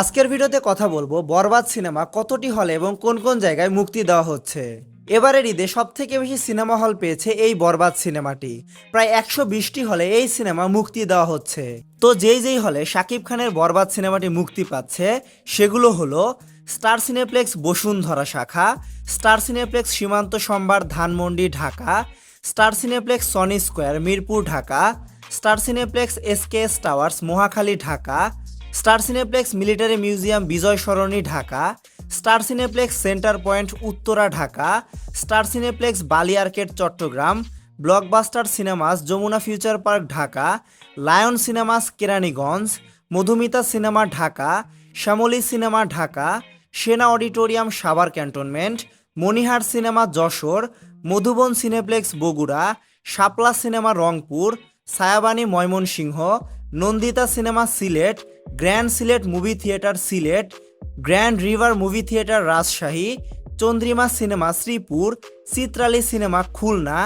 আজকের ভিডিওতে কথা বলব বরবাদ সিনেমা কতটি হলে এবং কোন কোন জায়গায় মুক্তি দেওয়া হচ্ছে। এবারের ঈদে সব থেকে বেশি সিনেমা হল পেয়েছে এই বরবাদ সিনেমাটি। প্রায় একশো বিশটি হলে এই সিনেমা মুক্তি দেওয়া হচ্ছে। তো যেই যেই হলে শাকিব খানের বরবাদ সিনেমাটি মুক্তি পাচ্ছে, সেগুলো হলো স্টার সিনেপ্লেক্স বসুন্ধরা শাখা, Star Cineplex Shimanto Shambhar Dhanmondi Dhaka, Star Cineplex Sony Square Mirpur Dhaka, Star Cineplex SKS Towers Mohakhali Dhaka Star Cineplex Military Museum Bijoy Sarani, Dhaka. Star Cineplex Centre Point Uttara, Dhaka. Star Cineplex Bali Arcade Chattogram. Blockbuster Cinemas, Jamuna Future Park, Dhaka. Lion Cinemas, Keraniganj. Modhumita cinema, Dhaka. Shyamoli cinema, Dhaka. Sena auditorium, Savar cantonment. Monihar cinema, Jessore. Modhuban Cineplex, Bogura. Shapla cinema, Rangpur. Chhayabani, Mymensingh. Nandita cinema, Sylhet. Grand Sylhet movie theatre Sylhet, Grand River movie theatre Rajshahi, Chandrima cinema Sreepur, Chitrali cinema Khulna,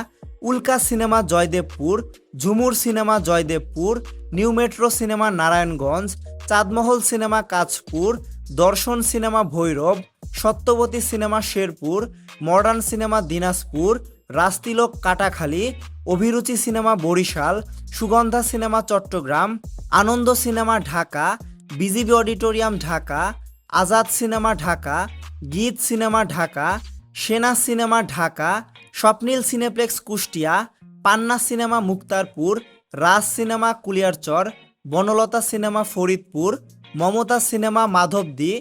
Ulka cinema Joydebpur, Jhumur cinema Joydebpur, New Metro cinema Narayanganj, Chandmahal cinema Kanchpur, Darshan cinema Bhairab, Satyabati cinema Sherpur, Modern cinema Dinajpur, Rastilok Katakhali, Abhiruchi cinema Barishal, Sugandha cinema Chattogram Anondo cinema Dhaka, BGB auditorium Dhaka, Azad cinema Dhaka, Geet cinema Dhaka, Sena cinema Dhaka, Swapnil Cineplex Kushtia, Panna cinema Muktarpur, Raj cinema Kuliarchar, Bonolota cinema Faridpur, Mamata cinema Madhabdi,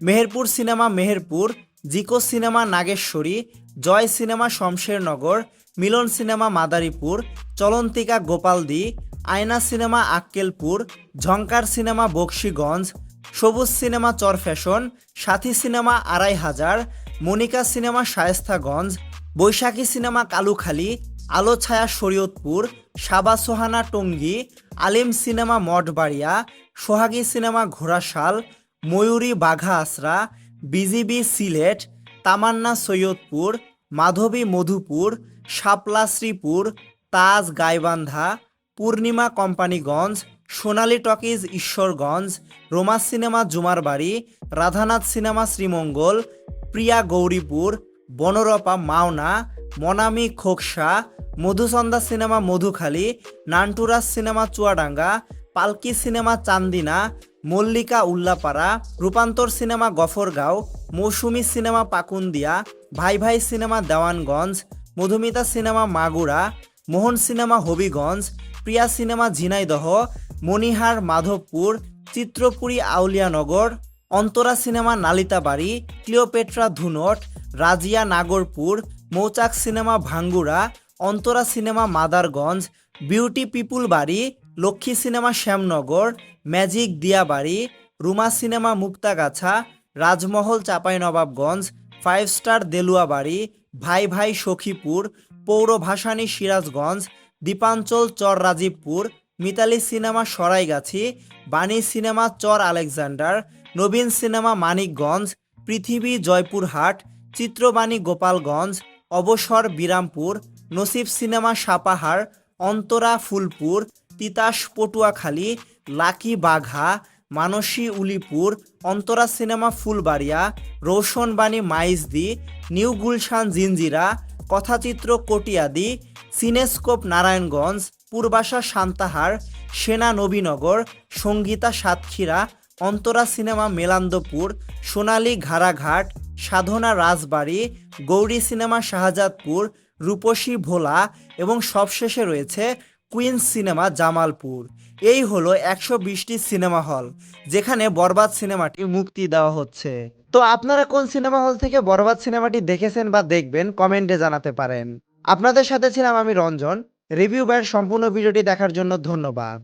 Meherpur cinema Meherpur, Zico cinema Nageshwari, Joy cinema Shamshernagar, Milon cinema Madaripur, Cholontika Gopaldi Aina cinema Akkelpur Jhankar cinema Bakshiganj, Sabuj cinema Char Fasson, Sathi cinema Araihazar, Monika cinema Shaistaganj, Boishakhi cinema Kalukhali, Alo Chhaya Shariatpur, Saba Sohana Tongi, Alim cinema Mathbaria, Sohagi cinema Ghorashal, Mayuri Bagha Asra BGB Sylhet, Tamanna Saidpur, Madhabi Madhupur Shapla Sreepur, Taj Gaibandha Purnima Companiganj, Sonali talkies Ishwarganj Roma cinema Jhumarbari, Radhanath cinema Sreemangal, Priya Gouripur, Bonrupa Mawna, Monami Khoksa Madhusanda cinema Madhukhali Nanturaj cinema Chuadanga, Palki cinema Chandina, Mallika Ullapara, Rupantor cinema Gafargaon, Moushumi cinema Pakundia, Bhai Bhai cinema Dewanganj, Modhumita cinema Magura Mohon cinema Habiganj, Priya cinema Jhenaidah, Monihar Madhabpur, Chitrapuri Auliyanagar Ontora cinema Nalitabari, Cleopatra Dhunat, Razia Nagarpur, Mouchak cinema Bhangura, Ontora cinema Madarganj, Beauty Pipulbari, Lakshmi cinema Shyamnagar, Magic Diabari, Ruma cinema Muktagachha, Rajmahal Chapainawabganj, Five Star Deluabari, Bhai Bhai Sakhipur Poura Bhasani Sirajganj, Dipanchal Char Rajibpur, Mitali cinema Saraigachhi, Bani cinema Char Alexander, Nabin cinema Manikganj, Prithibi Joypurhat, Chitrabani Gopalganj, Abosor Birampur, Nasib cinema Sapahar, Ontora Phulpur, Titas Patuakhali, Lucky Bagha, Manoshi Ulipur, Ontora cinema Phulbaria, Roushanbani Maijdee, New Gulshan Zinzira Kathachitra Kotiadi, Cinescope Narayanganj, Purbasha Santahar, Sena Nabinagar, Sangeeta Satkhira, Ontora cinema Melandpur, Sonali ঘাড়াঘাট, Sadhana Rajbari, Gouri cinema Shahjadpur, Rupshi ভোলা এবং সবশেষে রয়েছে queen's cinema Jamalpur. এই হলো একশো বিশটি cinema hall, যেখানে বরবাদ সিনেমাটি মুক্তি দেওয়া হচ্ছে। তো আপনারা কোন সিনেমা হল থেকে বরবাদ সিনেমাটি দেখেছেন বা দেখবেন, কমেন্টে জানাতে পারেন। আপনাদের সাথে ছিলাম আমি রঞ্জন। রিভিউ ব্যান্ড সম্পূর্ণ ভিডিওটি দেখার জন্য ধন্যবাদ।